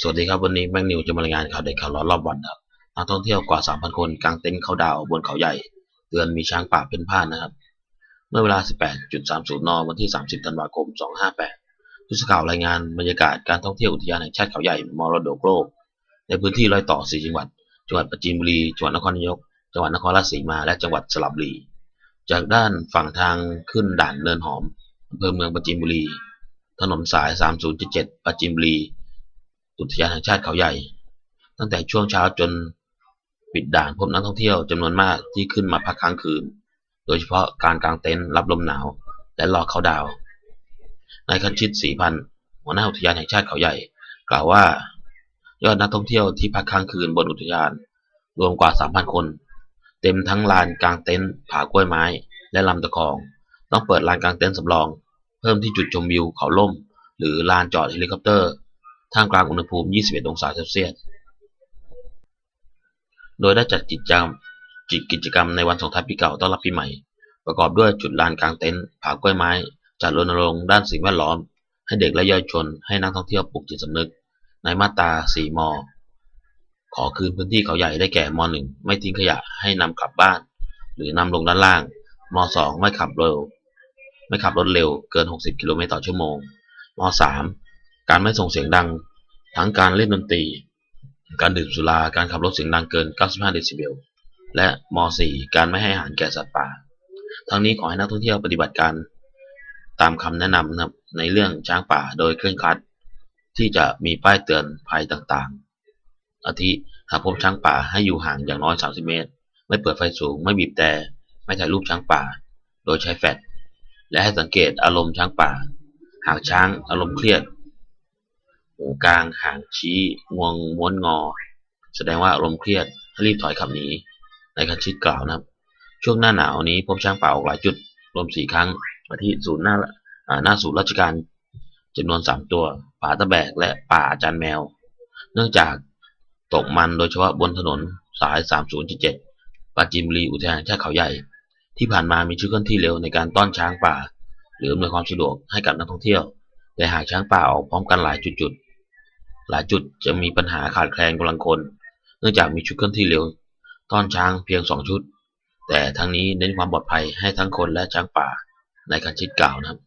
สวัสดีครับวันนี้แม็กนิวจะมารายงานข่าวเด็ดข่าวร้อนรอบวันครับนักท่องเที่ยวกว่า 3,000 คนกางเต็นท์เขาดาวบนเขาใหญ่ เตือนมีช้างป่าเป็นผ่านนะครับ เมื่อเวลา 18.30 น วันที่ 30 ธันวาคม 258ผู้สื่อข่าวรายงานบรรยากาศการท่องเที่ยวอุทยานแห่งชาติเขาใหญ่มรดกโลกในพื้นที่รอยต่อ 4 จังหวัด จังหวัดปราจีนบุรี จังหวัดนครนายก จังหวัดนครราชสีมา และจังหวัดสระบุรี จากด้านฝั่งทางขึ้นด่านเนินหอมอำเภอเมืองปราจีนบุรี ถนนสาย 3077ปราจีนบุรี อุทยานแห่งชาติเขาใหญ่ ตั้งแต่ช่วงเช้าจนปิดด่านพบนักท่องเที่ยวจำนวนมากที่ขึ้นมาพักค้างคืน โดยเฉพาะการกางเต็นท์รับลมหนาว และรอเขาดาวนายคันชิตศรีพันหัวหน้าอุทยานแห่งชาติเขาใหญ่ กล่าวว่ายอดนักท่องเที่ยวที่พักค้างคืนบนอุทยาน รวมกว่า 3,000 คน เต็มทั้งลานกางเต็นท์ผากล้วยไม้ และลำตะคอง ต้องเปิดลานกางเต็นท์สำรอง เพิ่มที่จุดชมวิวเขาล่ม หรือลานจอดเฮลิคอปเตอร์ ท่ามกลางอุณหภูมิ 21 องศาเซลเซียส โดยได้จัดกิจกรรมจิตกิจกรรมในวันส่งท้ายปีเก่าต้อนรับปีใหม่ ประกอบด้วยจุดลานกลางเต็นท์ผากล้วยไม้ จัดรณรงค์ด้านสิ่งแวดล้อม ให้เด็กและเยาวชน ให้นักท่องเที่ยวปลุกจิตสำนึก ในมาตรา 4 ม ขอคืนพื้นที่เขาใหญ่ได้แก่ม .1 ไม่ทิ้งขยะให้นำกลับบ้าน หรือนำลงด้านล่าง ม .2 ไม่ขับเร็ว ไม่ขับรถเร็วเกิน 60 กิโลเมตรต่อชั่วโมง ม .3 การไม่ส่งเสียงดัง ทั้งการเล่นดนตรี การดื่มสุรา การขับรถเสียงดังเกิน 95 เดซิเบล และม .4 การไม่ให้อาหารแก่สัตว์ป่า ทั้งนี้ขอให้นักท่องเที่ยวปฏิบัติการตามคำแนะนำนะในเรื่องช้างป่าโดยเคร่งครัด ที่จะมีป้ายเตือนภัยต่างๆ อาทิหากพบช้างป่าให้อยู่ห่างอย่างน้อย 30 เมตร ไม่เปิดไฟสูง ไม่บีบแต่ ไม่ถ่ายรูปช้างป่า โดยใช้แฟลชและให้สังเกตอารมณ์ช้างป่า หากช้างอารมณ์เครียด หูกลางหางชี้งวงม้วนงอ แสดงว่าอารมณ์เครียดให้รีบถอยขับหนีในคันชิดกล่าวนะครับ ช่วงหน้าหนาวนี้พบช้างป่าออกหลายจุดรวมสี่ครั้งมาที่ศูนย์หน้าหน้าศูนย์ราชการจำนวนสามตัว ป่าตะแบกและป่าอาจารย์แมว เนื่องจากตกมันโดยเฉพาะบนถนนสาย 3077ปราจีนบุรีอุทยานแห่งชาติเขาใหญ่ ที่ผ่านมามีชุดเคลื่อนที่เร็วในการต้อนช้างป่า หรืออำนวยความสะดวกให้กับนักท่องเที่ยว แต่หากช้างป่าออกพร้อมกันหลายจุด หลายจุดจะมีปัญหาขาดแคลนกำลังคน เนื่องจากมีชุดเคลื่อนที่เร็ว ต้อนช้างเพียงสองชุด แต่ทั้งนี้เน้นความปลอดภัยให้ทั้งคนและช้างป่าในการชิดกล่าวนะครับ